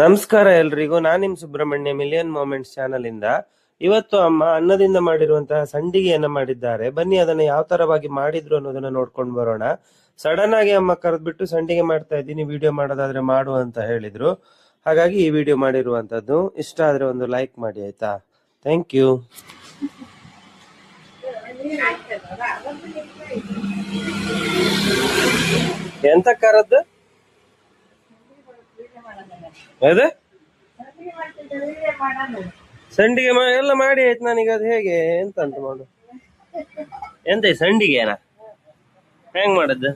ನಮಸ್ಕಾರ ಎಲ್ರಿಗೂ. ನಾನು ನಿಮ್ ಸುಬ್ರಹ್ಮಣ್ಯ ಮಿಲಿಯನ್ ಮೂಮೆಂಟ್ಸ್ ಚಾನಲ್ ಇಂದ. ಇವತ್ತು ಅಮ್ಮ ಅನ್ನದಿಂದ ಮಾಡಿರುವಂತಹ ಸಂಡಿಗೆಯನ್ನ ಮಾಡಿದ್ದಾರೆ. ಬನ್ನಿ, ಅದನ್ನ ಯಾವ ತರವಾಗಿ ಮಾಡಿದ್ರು ಅನ್ನೋದನ್ನ ನೋಡ್ಕೊಂಡು ಬರೋಣ. ಸಡನ್ ಆಗಿ ಅಮ್ಮ ಕರೆದ್ಬಿಟ್ಟು ಸಂಡಿಗೆ ಮಾಡ್ತಾ ಇದ್ದೀನಿ. ವಿಡಿಯೋ ಮಾಡೋದಾದ್ರೆ ಮಾಡು ಅಂತ ಹೇಳಿದ್ರು. ಹಾಗಾಗಿ ಈ ವಿಡಿಯೋ ಮಾಡಿರುವಂತದ್ದು. ಇಷ್ಟ ಆದ್ರೆ ಒಂದು ಲೈಕ್ ಮಾಡಿ, ಆಯ್ತಾ? ಥ್ಯಾಂಕ್ ಯು ಎಂತ ಕರದ್ದು? ಅದೇ? ಸಂಡಿಗೆ ಎಲ್ಲ ಮಾಡಿ ಆಯ್ತು ನನಗೆ ಅದು ಹೇಗೆ ಎಂತ ಅಂತ ಮಾಡು. ಎಂತ ಸಂಡಿಗೆ ಏನ ಹೆಂಗ್ ಮಾಡದ್ದು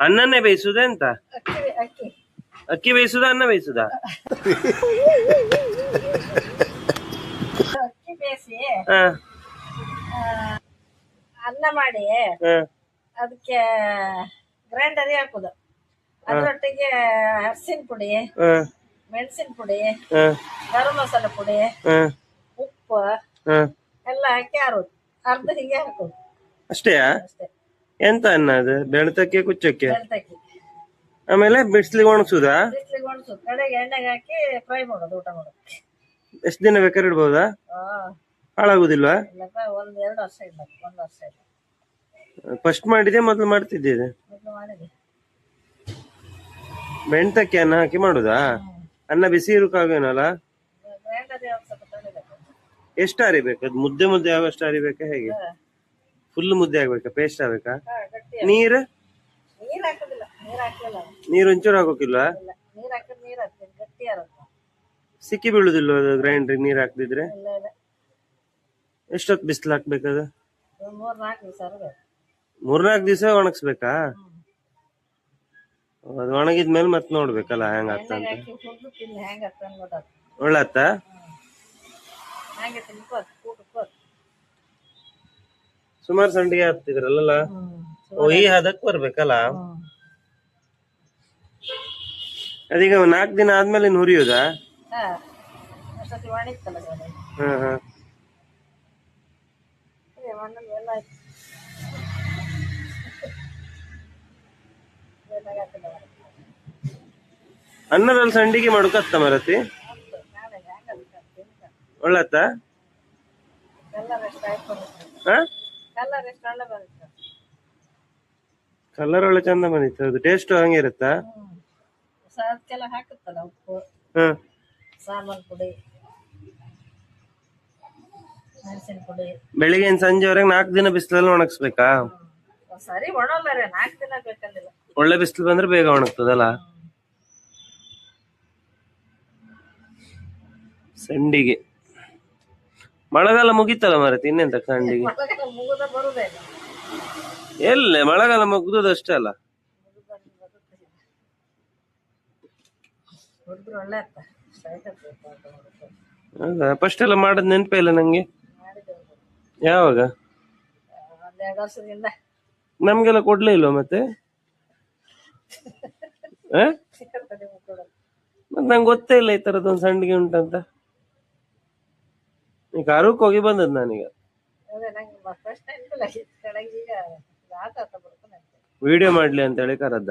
ಅನ್ನನ್ನೇ ಬೇಯಿಸುದ ಎಂತ? ಅಕ್ಕಿ ಬೇಯಿಸುದ ಅನ್ನ ಬೇಯಿಸುದ? ಅಕ್ಕಿ ಬೇಯಿಸಿ. ಮಾಡಿ ಅದಕ್ಕೆ ಗ್ರೈಂಡರ್ ಹಾಕುದು. ಅದರೊಟ್ಟಿಗೆ ಅರಸಿನ ಪುಡಿ ಮೆಣಸಿನ ಪುಡಿ ಗರಂ ಮಸಾಲೆ ಪುಡಿ ಉಪ್ಪು ಎಲ್ಲ ಹಾಕಿ ಆರೋದು. ಅರ್ಧ ಹೀಗೆ ಹಾಕುದು. ಅಷ್ಟೇಯಾ ಅಷ್ಟೇ. ಎಂತ ಅನ್ನ ಅದು? ಬೆಳ್ತಕ್ಕೆ ಕುಚ್ಚಕ್ಕೆ? ಬೆಳ್ತಕ್ಕಿ. ಆಮೇಲೆ ಬಿಸ್ಲಿಗೆ ಒಣಗ್ಸುದಾ? ಬಿಸಿಲಿಗೆ ಒಣಸು ಕಡೆಗೆ ಎಣ್ಣೆಗೆ ಹಾಕಿ ಫ್ರೈ ಮಾಡೋದು ಊಟ ಮಾಡೋದು. ಎಷ್ಟ್ ದಿನ ಬೇಕಾದ್ರೆ ಇಡ್ಬೋದಾ? ಹಾಳಾಗುದಿಲ್ವಾ? ಇಲ್ಲಪ್ಪ ಒಂದ್ ಎರಡು ವರ್ಷ ಇಲ್ಲ ಒಂದ್ ವರ್ಷ ಇಲ್ಲ ಫಸ್ಟ್ ಮಾಡಿದೆ, ಮೊದಲು ಮಾಡ್ತಿದ್ದೆ ಬೆಣ್ತಕ್ಕೆ ಅನ್ನ ಹಾಕಿ ಮಾಡುದಾ? ಅನ್ನ ಬಿಸಿ ಇರುಕಾಗೇನಲ್ಲ ಎಷ್ಟು ಅರಿಬೇಕು ಅದು ಮುದ್ದೆ ಮುದ್ದೆ ಆಗೋಷ್ಟು ಅರಿಬೇಕಾ ಹೇಗೆ? ಫುಲ್ ಮುದ್ದೆ ಆಗ್ಬೇಕಾ? ಪೇಸ್ಟ್ ಆಗ್ಬೇಕಾ? ನೀರು? ನೀರು ಒಂಚೂರು ಹಾಕೋಕಿಲ್ವಾ? ಸಿಕ್ಕಿ ಬೀಳುದಿಲ್ವ ಅದು ಗ್ರೈಂಡ್ರಿಗೆ ನೀರ್ ಹಾಕದಿದ್ರೆ? ಎಷ್ಟೊತ್ತು ಬಿಸಿಲು ಹಾಕ್ಬೇಕದು? ಮೂರ್ ನಾಲ್ಕು ಮೂರ್ನಾಲ್ಕು ದಿವಸ ಒಣಗಿಸ್ಬೇಕಾ? ಅದು ಒಣಗಿದ್ಮೇಲೆ ಮತ್ತೆ ನೋಡ್ಬೇಕಲ್ಲ ಹೆಂಗ್ ಆಗ್ತ ಎಣ್ಣೆಗೆ ಅಂತ. ಹಾಕಿ ಹುಡ್ದು ತಿನ್ನಿ ಹೆಂಗ ಆಗ್ತಾನೆ ಒಳ್ಳತ್ತ? ಸುಮಾರು ಸಂಡಿಗೆ ಹಾಕ್ತಿದ್ರಲ್ಲ ಓ ಈ ಹದಕ್ ಬರ್ಬೇಕಲ್ಲ? ಅದೀಗ ನಾಲ್ಕು ದಿನ ಆದ್ಮೇಲೆ ಇನ್ನು ಹ ಹಾ ಅಷ್ಟೊತ್ತಿ ಒಣಗಿತ್ತಲ್ಲ ಗೋಧಿ. ಹಾ ಹಾ ಏ, ಮಣ್ಣಲ್ಲಿ ಎಲ್ಲ ಆಯ್ತು ಎಣ್ಣೆಗೆ ಹಾಕಿಲ್ಲ ಮಾರ್ರೆ. ಅನ್ನದಲ್ಲಿ ಸಂಡಿಗೆ ಮಾಡುಕತ್ತ ಮರತಿ. ಒಳ್ಳತ್ತ? ಕಲರ್ ಒಳ್ಳೆ ಚಂದ ಬಂದಿತ್ತು ಅದು ಟೇಸ್ಟ್ ಹಂಗೆ ಇರುತ್ತಾ? ಬೆಳಿಗ್ಗೆ ಸಂಜೆವರೆಗೆ ನಾಲ್ಕು ದಿನ ಬಿಸಿಲಲ್ಲಿ ಒಣಗಿಸ್ಬೇಕಾ? ಒಳ್ಳೆ ಬಿಸಿಲು ಬಂದ್ರೆ ಬೇಗ ಒಣಗ್ತದಲ್ಲ? ಸಂಡಿಗೆ. ಮಳೆಗಾಲ ಮುಗಿತಲ್ಲ ಮರತಿ, ಇನ್ನೆಂತ ಸಂಡಿಗೆ? ಎಲ್ಲೇ ಮಳೆಗಾಲ ಮುಗ್ದದಷ್ಟೇ ಅಲ್ಲ? ಫಸ್ಟ್ ಎಲ್ಲ ಮಾಡೋದ್ ನೆನಪೇ ಇಲ್ಲ ನಂಗೆ. ಯಾವಾಗ? ನಮ್ಗೆಲ್ಲ ಕೊಡ್ಲೇ ಇಲ್ವಾ ಮತ್ತೆ? ಆ? ಸಿಕ್ಕರ್ತದೆ ಮಕ್ಕಳು ಮತ್ ನಂಗೆ ಗೊತ್ತೇ ಇಲ್ಲ ಈ ತರದೊಂದು ಸಂಡಿಗೆ ಉಂಟಂತ ಈ ಕಾರಕ್ಕೆ ಹೋಗಿ ಬಂದದ್ ನಾನೀಗ ಅದೇ ನಂಗೆ ಫಸ್ಟ್ ನೆನಪಿಲ್ಲ ಕೆಳಗೆ ಈಗ ಆತ ಹೋಗಿ ಬಂದದ್ ನಾನೀಗ. ವಿಡಿಯೋ ಮಾಡ್ಲಿ ಅಂತ ಹೇಳಿ ಕರದ್ದ.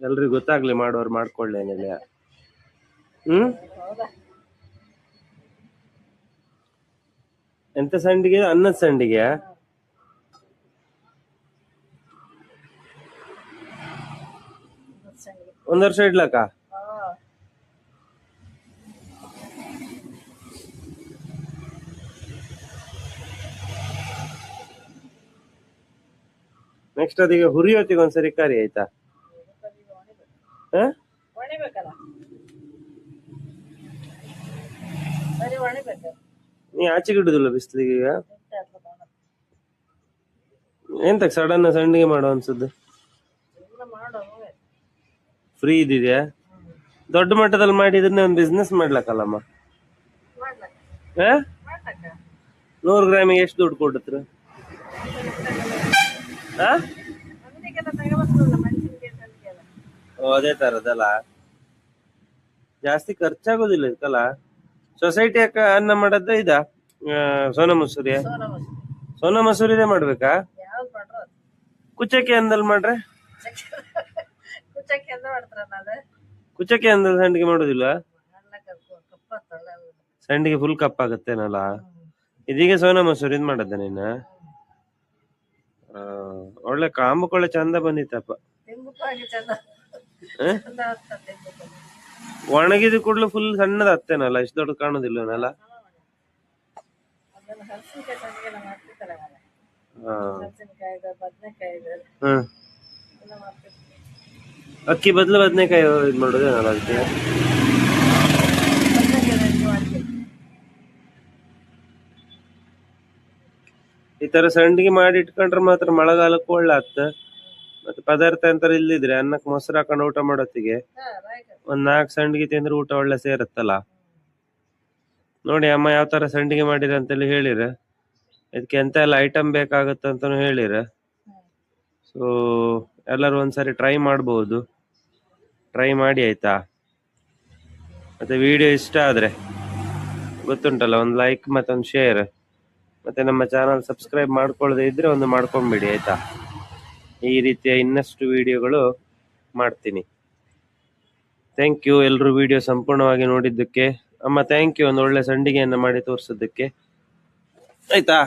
ಎಲ್ರಿಗೂ ಗೊತ್ತಾಗ್ಲಿ ಮಾಡೋರು ಮಾಡ್ಕೊಳ್ಳಿ ಏನಿಲ್ಲ. ಹ್ಮ್? ಎಂತ ಸಂಡಿಗೆ? ಅನ್ನದ ಸಂಡಿಗೆ. ಒಂದ್ ವರ್ಷ ಇಡ್ಲಕ್ಕ? ನೆಕ್ಸ್ಟ್ ಅದೀಗ ಹುರಿಯೋತಿಗೆ ಒಂದ್ಸರಿ ಕರಿ, ಆಯ್ತಾ? ನೀ ಆಚೆಗೆ ಇಡುದಿಲ್ಲ ಬಿಸಿಲಿಗೆ ಈಗ? ಎಂತ. ಸಡನ್ ಸಂಡಿಗೆ ಮಾಡೋ ಅನ್ಸುದು ಫ್ರೀ ಇದೆಯಾ ದೊಡ್ಡ ಮಟ್ಟದಲ್ಲಿ ಮಾಡಿದ್ರೆ ಒಂದು ಬಿಸ್ನೆಸ್ ಮಾಡ್ಲಕ್ಕಲ್ಲಮ್ಮ? ನೂರು ಗ್ರಾಮಿಗೆ ಎಷ್ಟು ದುಡ್ಡು ಕೊಡ್ತ್ರ ಹ ಅಂಗಡಿಗೆಲ್ಲ ತಗೊಬರ್ತದಲ್ಲ ಮೆಣಸಿನ್ಕಾಯಿ ಸಂಡಿಗೆ ಎಲ್ಲ ಓ, ಅದೇ ತರದಲ್ಲ ಜಾಸ್ತಿ ಖರ್ಚಾಗೋದಿಲ್ಲ ಇದಕ್ಕಲ್ಲ? ಸೊಸೈಟಿ ಅನ್ನ ಮಾಡದ ಇದ? ಸೋನ ಮಸೂರಿ ಸೋನಾ ಮಸೂರಿ ಸೋನಾ ಮಸೂರಿದೇ ಮಾಡ್ಬೇಕಾ? ಕುಚಕ್ಕಿ ಅಂದಲ್ ಮಾಡ್ರೆ? ಕುಚ್ಚಕ್ಕೆ ಅಂದಲ್ ಸಂಡಿಗೆ ಮಾಡೋದಿಲ್ಲ? ಸಂಡಿಗೆ ಫುಲ್ ಕಪ್ ಆಗತ್ತೇನಲ್ಲ? ಇದೀಗ ಸೋನಾ ಮಸೂರಿ ಇದ್ ಮಾಡದ್ದ ನೀನ ಒಳ್ಳೆ ಕಾಂಬುಕೊಳ್ಳೆ ಚಂದ ಬಂದಿತ್ತಪ್ಪ. ಒಣಗಿದ ಕೂಡ್ಲು ಫುಲ್ ಸಣ್ಣದ ಹತ್ತೇನಲ್ಲ ಇಷ್ಟು ದೊಡ್ಡ ಕಾಣುದಿಲ್ಲನಲ್ಲ ಅಕ್ಕಿ ಬದಲು ಬದನೆಕಾಯಿ ಇದ್ ಮಾಡೋದೇನಲ್ಲ ಅದಕ್ಕೆ? ಈ ತರ ಸಂಡಿಗೆ ಮಾಡಿ ಇಟ್ಕೊಂಡ್ರೆ ಮಾತ್ರ ಮಳೆಗಾಲಕ್ಕೆ ಒಳ್ಳೆ ಆಗ್ತ ಮತ್ತೆ ಪದಾರ್ಥ ಅಂತ ಇಲ್ಲಿದ್ರೆ ಅನ್ನಕ್ಕೆ ಮೊಸರು ಹಾಕೊಂಡು ಊಟ ಮಾಡೋತ್ತಿಗೆ ಒಂದ್ ನಾಲ್ಕು ಸಂಡಿಗೆ ತಿಂದ್ರೆ ಊಟ ಒಳ್ಳೆ ಸೇರತ್ತಲ್ಲ. ನೋಡಿ ಅಮ್ಮ ಯಾವ ತರ ಸಂಡಿಗೆ ಮಾಡಿರ ಅಂತೇಳಿ ಹೇಳಿರ ಇದಕ್ಕೆ ಎಂತ ಎಲ್ಲ ಐಟಮ್ ಬೇಕಾಗತ್ತ ಅಂತಾನು ಹೇಳಿರ ಸೊ ಎಲ್ಲರೂ ಒಂದ್ಸರಿ ಟ್ರೈ ಮಾಡಬಹುದು ಟ್ರೈ ಮಾಡಿ ಆಯ್ತಾ? ಮತ್ತೆ ವಿಡಿಯೋ ಇಷ್ಟ ಆದ್ರೆ ಗೊತ್ತುಂಟಲ್ಲ ಒಂದು ಲೈಕ್ ಮತ್ತೊಂದು ಶೇರ್ ಮತ್ತೆ ನಮ್ಮ ಚಾನಲ್ ಸಬ್ಸ್ಕ್ರೈಬ್ ಮಾಡ್ಕೊಳ್ಳದೆ ಇದ್ರೆ ಒಂದು ಮಾಡ್ಕೊಂಬಿಡಿ, ಆಯ್ತಾ? ಈ ರೀತಿಯ ಇನ್ನಷ್ಟು ವಿಡಿಯೋಗಳು ಮಾಡ್ತೀನಿ. ಥ್ಯಾಂಕ್ ಯು ಎಲ್ಲರೂ ವಿಡಿಯೋ ಸಂಪೂರ್ಣವಾಗಿ ನೋಡಿದ್ದಕ್ಕೆ. ಅಮ್ಮ ಥ್ಯಾಂಕ್ ಯು ಒಂದು ಒಳ್ಳೆ ಸಂಡಿಗೆಯನ್ನು ಮಾಡಿ ತೋರಿಸೋದಕ್ಕೆ. ಆಯ್ತಾ?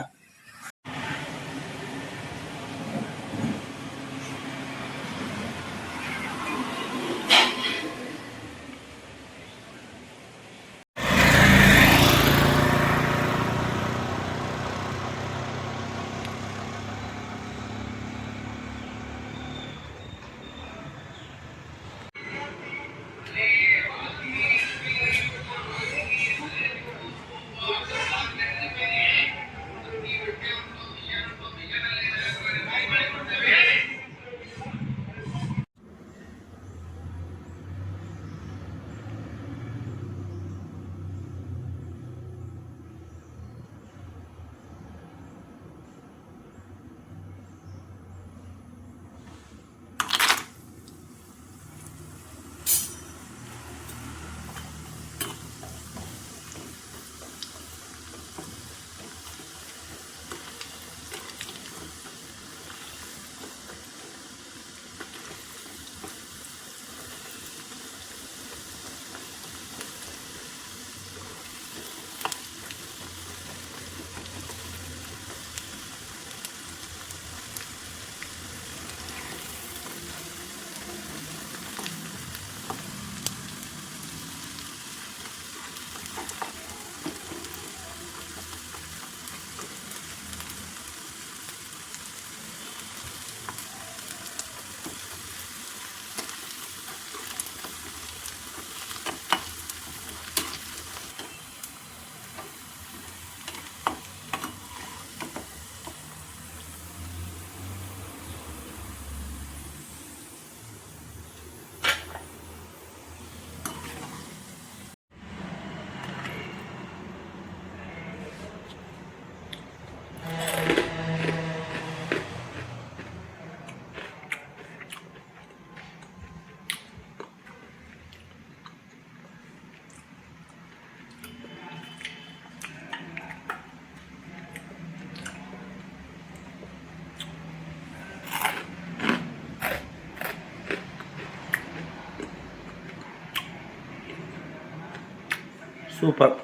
சூப்பர்